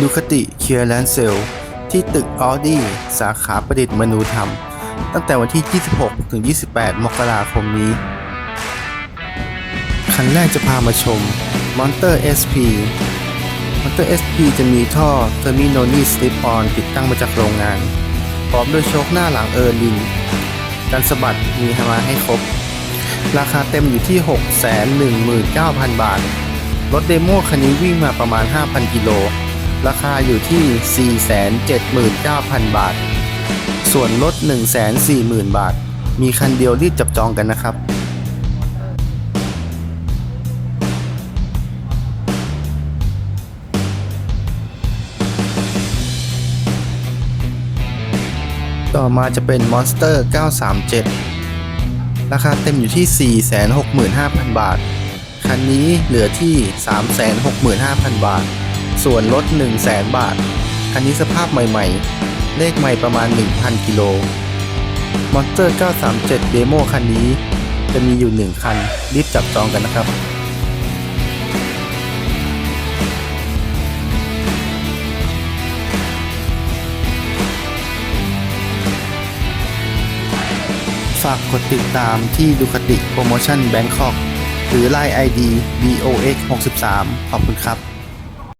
ดูคติเคียร์แลนเซล ที่ตึกออดี้สาขาประดิษฐ์มนูธรรม ตั้งแต่วันที่ 26 ถึง 28 มกราคมนี้ คันแรกจะพามาชม Monster SP Monster SP จะมีท่อ t e r m i n o n i Slip On ติดตั้งมาจากโรงงาน พร้อมด้วยโชคหน้าหลังเออร์ลินการสะบัดมีมาให้ครบ ราคาเต็มอยู่ที่ 619,000 บาท รถเดโมคันนี้วิ่งมาประมาณ 5,000 กิโล ราคาอยู่ที่ 479,000 บาท ส่วนรถ140,000 บาท มีคันเดียวรีบจับจองกันนะครับต่อมาจะเป็น Monster 937 ราคาเต็มอยู่ที่ 465,000 บาท คันนี้เหลือที่ 365,000 บาท ส่วนลด 100,000บาทคันนี้สภาพใหม่ๆ เลขใหม่ประมาณ 1,000 กิโล Monster 937 เดโมคันนี้ จะมีอยู่ 1 คัน รีบจับจองกันนะครับฝากกดติดตามที่ดูคติโปรโมชั่นแบงคอกหรือ Line ID BOX 63ขอบคุณครับ